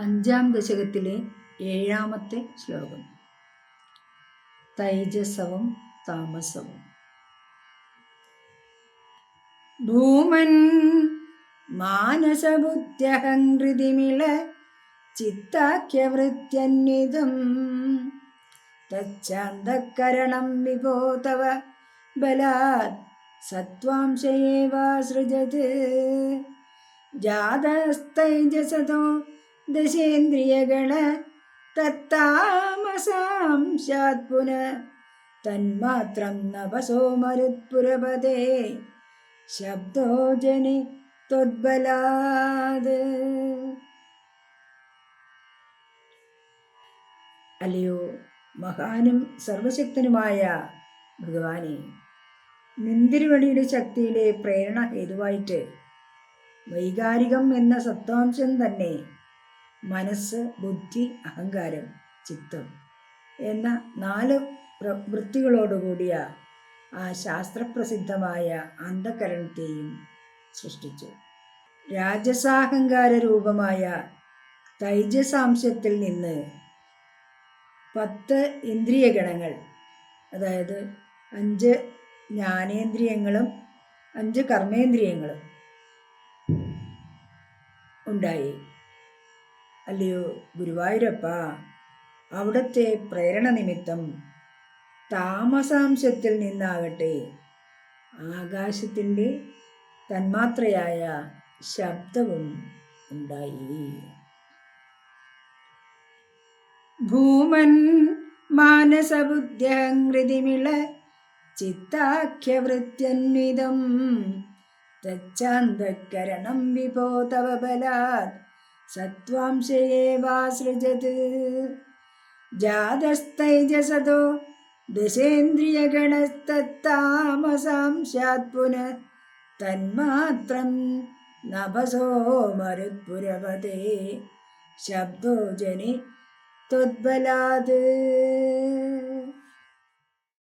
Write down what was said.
അഞ്ചാം ദശകത്തിലെ ഏഴാമത്തെ ശ്ലോകം. തൈജസവും താമസവും. ഭൂമൻ മാനസബുദ്ധ്യഹൃതിമിള ചിത്താഖ്യവൃത്യന്വിതം തച്ചാന്തക്കരണം വിഭോതവ ബലാത് സത്വാംശയേവാസൃജത്. ജാതസ്തൈജസതോ ദശേന്ദ്രിയഗണ തത്താമസാംശാത്പുന തന്മാത്രം നവസോ മരുത്പുരപദേ ശബ്ദോജനി ത്വദ്ബലാത്. അല്ലയോ മഹാനും സർവശക്തനുമായ ഭഗവാനെ നിന്തിരുവടിയുടെ ശക്തിയിലെ പ്രേരണ ഹേതുവായിട്ട് വൈകാരികം എന്ന സത്വാംശം തന്നെ മനസ്സ് ബുദ്ധി അഹങ്കാരം ചിത്തം എന്ന നാല് വൃത്തികളോടുകൂടിയ ആ ശാസ്ത്രപ്രസിദ്ധമായ അന്ധകരണത്തെയും സൃഷ്ടിച്ചു. രാജസാഹങ്കാര രൂപമായ തൈജസാംശത്തിൽ നിന്ന് പത്ത് ഇന്ദ്രിയ ഗണങ്ങൾ അതായത് അഞ്ച് ജ്ഞാനേന്ദ്രിയങ്ങളും അഞ്ച് കർമ്മേന്ദ്രിയങ്ങളും ഉണ്ടായി. അല്ലയോ ഗുരുവായൂരപ്പ അവിടുത്തെ പ്രേരണ നിമിത്തം താമസാംശത്തിൽ നിന്നാകട്ടെ. ആകാശത്തിന്റെ തന്മാത്രയായ ശബ്ദവും ഉണ്ടായി. ഭൂമൻ മാനസബുദ്ധ്യഹൃതിമിള ചിത്താഖ്യവൃത്യന്വിതം തച്ചാന്തക്കരണം വിഭോ സത്വാംശയേവാസൃജത് ജാതസ്തൈജസതോ ദശേന്ദ്രിയഗണസ്തത്താമസാംശാത് പുനഃ. തന്മാത്രം നഭസോ മരുത്പുരപതേ ശബ്ദോജനി ത്വദ്ബലാത്